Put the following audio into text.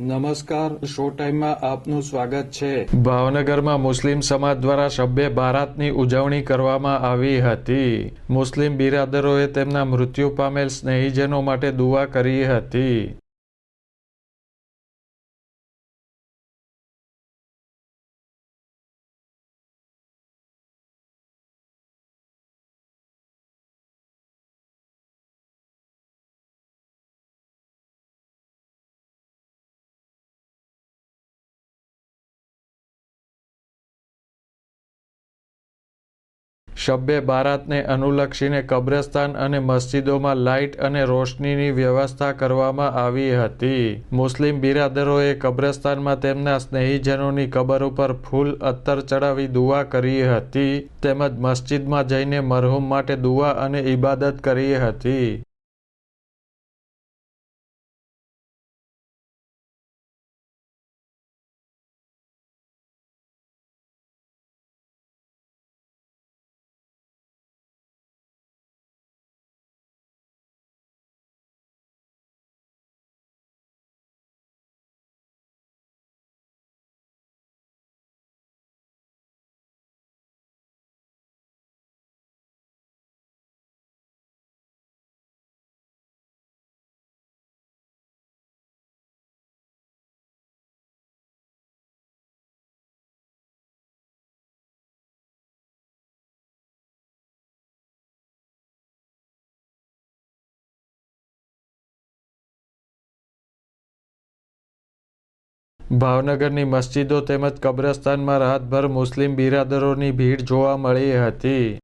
નમસ્કાર શો ટાઈમમાં આપનું સ્વાગત છે. ભાવનગરમાં મુસ્લિમ સમાજ દ્વારા સભ્ય બારાતની ઉજવણી કરવામાં આવી હતી. મુસ્લિમ બિરાદરોએ તેમના મૃત્યુ પામેલ સ્નેહીજનો માટે દુઆ કરી હતી. શબ્બે બારાતને અનુલક્ષીને કબ્રસ્તાન અને મસ્જિદોમાં લાઇટ અને રોશનીની વ્યવસ્થા કરવામાં આવી હતી. મુસ્લિમ બિરાદરોએ કબ્રસ્તાનમાં તેમના સ્નેહીજનોની કબર ઉપર ફૂલ અત્તર ચડાવી દુઆ કરી હતી, તેમજ મસ્જિદમાં જઈને મરહુમ માટે દુઆ અને ઇબાદત કરી હતી. ભાવનગરની મસ્જિદો તેમજ કબ્રસ્તાનમાં રાતભર મુસ્લિમ બિરાદરોની ભીડ જોવા મળી હતી.